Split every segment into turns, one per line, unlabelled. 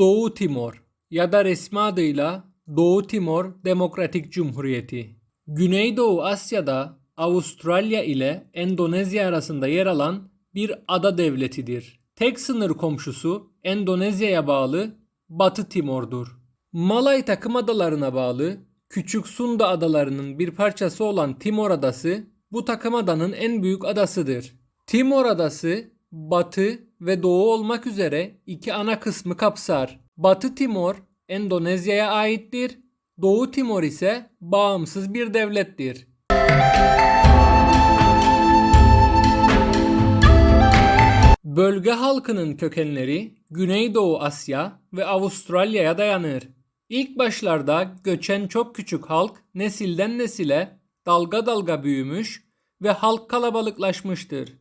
Doğu Timor ya da resmi adıyla Doğu Timor Demokratik Cumhuriyeti. Güneydoğu Asya'da Avustralya ile Endonezya arasında yer alan bir ada devletidir. Tek sınır komşusu Endonezya'ya bağlı Batı Timor'dur. Malay takım adalarına bağlı Küçük Sunda adalarının bir parçası olan Timor adası bu takım adanın en büyük adasıdır. Timor adası batı ve doğu olmak üzere iki ana kısmı kapsar. Batı Timor Endonezya'ya aittir. Doğu Timor ise bağımsız bir devlettir. Bölge halkının kökenleri Güneydoğu Asya ve Avustralya'ya dayanır. İlk başlarda göçen çok küçük halk nesilden nesile dalga dalga büyümüş ve halk kalabalıklaşmıştır.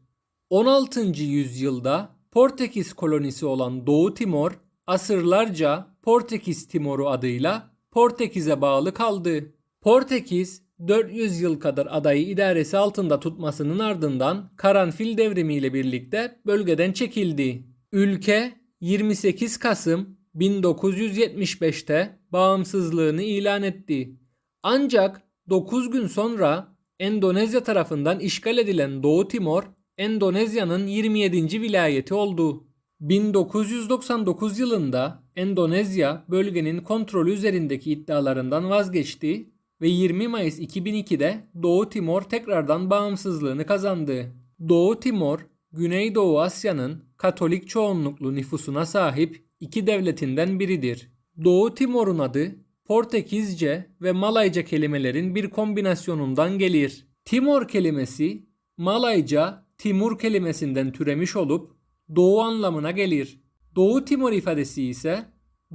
16. yüzyılda Portekiz kolonisi olan Doğu Timor asırlarca Portekiz Timoru adıyla Portekiz'e bağlı kaldı. Portekiz 400 yıl kadar adayı idaresi altında tutmasının ardından Karanfil devrimi ile birlikte bölgeden çekildi. Ülke 28 Kasım 1975'te bağımsızlığını ilan etti. Ancak 9 gün sonra Endonezya tarafından işgal edilen Doğu Timor, Endonezya'nın 27. vilayeti oldu. 1999 yılında Endonezya bölgenin kontrolü üzerindeki iddialarından vazgeçti ve 20 Mayıs 2002'de Doğu Timor tekrardan bağımsızlığını kazandı. Doğu Timor, Güneydoğu Asya'nın Katolik çoğunluklu nüfusuna sahip iki devletinden biridir. Doğu Timor'un adı Portekizce ve Malayca kelimelerin bir kombinasyonundan gelir. Timor kelimesi Malayca Timur kelimesinden türemiş olup doğu anlamına gelir. Doğu Timor ifadesi ise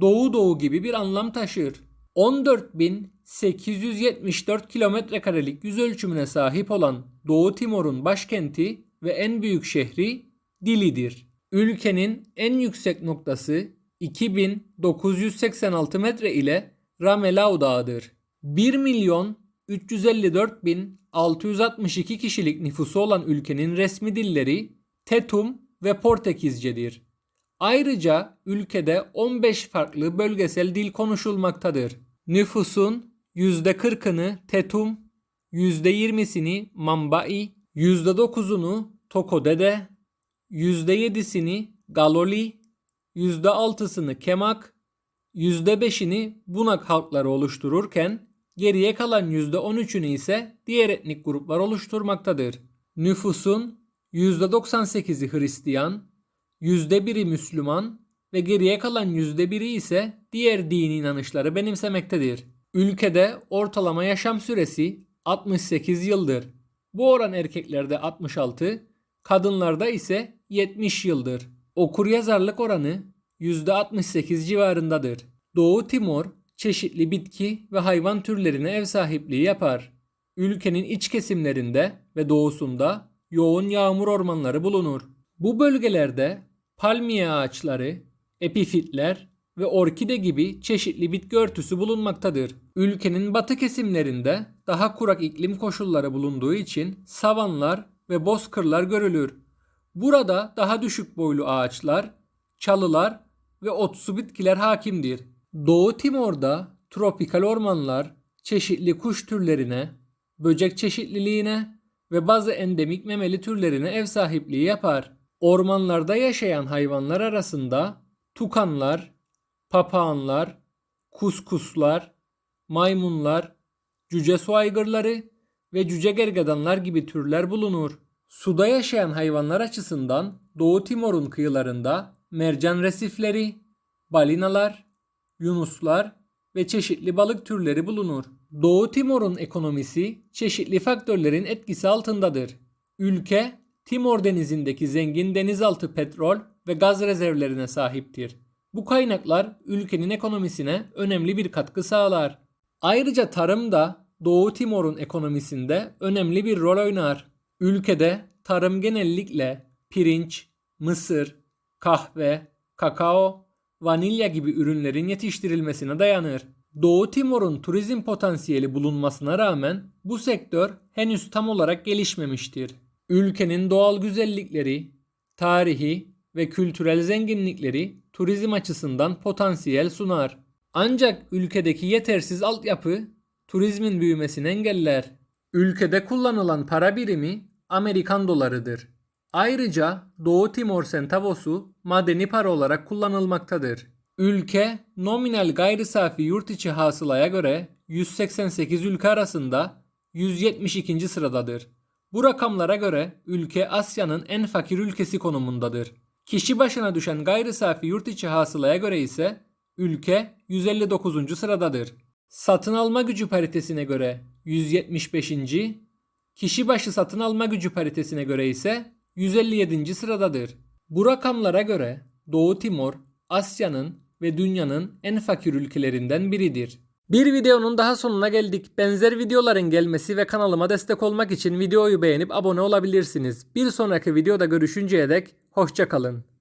doğu doğu gibi bir anlam taşır. 14.874 kilometre karelik yüz ölçümüne sahip olan Doğu Timor'un başkenti ve en büyük şehri Dili'dir. Ülkenin en yüksek noktası 2986 metre ile Ramelau Dağı'dır. 1 milyon 354 bin 662 kişilik nüfusu olan ülkenin resmi dilleri Tetum ve Portekizcedir. Ayrıca ülkede 15 farklı bölgesel dil konuşulmaktadır. Nüfusun %40'ını Tetum, %20'sini Mambai, %9'unu Tokodede, %7'sini Galoli, %6'sını Kemak, %5'ini Bunak halkları oluştururken geriye kalan %13'ünü ise diğer etnik gruplar oluşturmaktadır. Nüfusun %98'i Hristiyan, %1'i Müslüman ve geriye kalan %1'i ise diğer dini inanışları benimsemektedir. Ülkede ortalama yaşam süresi 68 yıldır. Bu oran erkeklerde 66, kadınlarda ise 70 yıldır. Okuryazarlık oranı %68 civarındadır. Doğu Timor çeşitli bitki ve hayvan türlerine ev sahipliği yapar. Ülkenin iç kesimlerinde ve doğusunda yoğun yağmur ormanları bulunur. Bu bölgelerde palmiye ağaçları, epifitler ve orkide gibi çeşitli bitki örtüsü bulunmaktadır. Ülkenin batı kesimlerinde daha kurak iklim koşulları bulunduğu için savanlar ve bozkırlar görülür. Burada daha düşük boylu ağaçlar, çalılar ve otsu bitkiler hakimdir. Doğu Timor'da tropikal ormanlar çeşitli kuş türlerine, böcek çeşitliliğine ve bazı endemik memeli türlerine ev sahipliği yapar. Ormanlarda yaşayan hayvanlar arasında tukanlar, papağanlar, kuskuslar, maymunlar, cüce su aygırları ve cüce gergedanlar gibi türler bulunur. Suda yaşayan hayvanlar açısından Doğu Timor'un kıyılarında mercan resifleri, balinalar, yunuslar ve çeşitli balık türleri bulunur. Doğu Timor'un ekonomisi çeşitli faktörlerin etkisi altındadır. Ülke Timor denizindeki zengin denizaltı petrol ve gaz rezervlerine sahiptir. Bu kaynaklar ülkenin ekonomisine önemli bir katkı sağlar. Ayrıca tarım da Doğu Timor'un ekonomisinde önemli bir rol oynar. Ülkede tarım genellikle pirinç, mısır, kahve, kakao, vanilya gibi ürünlerin yetiştirilmesine dayanır. Doğu Timor'un turizm potansiyeli bulunmasına rağmen bu sektör henüz tam olarak gelişmemiştir. Ülkenin doğal güzellikleri, tarihi ve kültürel zenginlikleri turizm açısından potansiyel sunar. Ancak ülkedeki yetersiz altyapı turizmin büyümesini engeller. Ülkede kullanılan para birimi Amerikan dolarıdır. Ayrıca Doğu Timor sentavosu madeni para olarak kullanılmaktadır. Ülke nominal gayri safi yurt içi hasılaya göre 188 ülke arasında 172. sıradadır. Bu rakamlara göre ülke Asya'nın en fakir ülkesi konumundadır. Kişi başına düşen gayri safi yurt içi hasılaya göre ise ülke 159. sıradadır. Satın alma gücü paritesine göre 175. Kişi başı satın alma gücü paritesine göre ise 157. sıradadır. Bu rakamlara göre Doğu Timor Asya'nın ve dünyanın en fakir ülkelerinden biridir. Bir videonun daha sonuna geldik. Benzer videoların gelmesi ve kanalıma destek olmak için videoyu beğenip abone olabilirsiniz. Bir sonraki videoda görüşünceye dek hoşçakalın.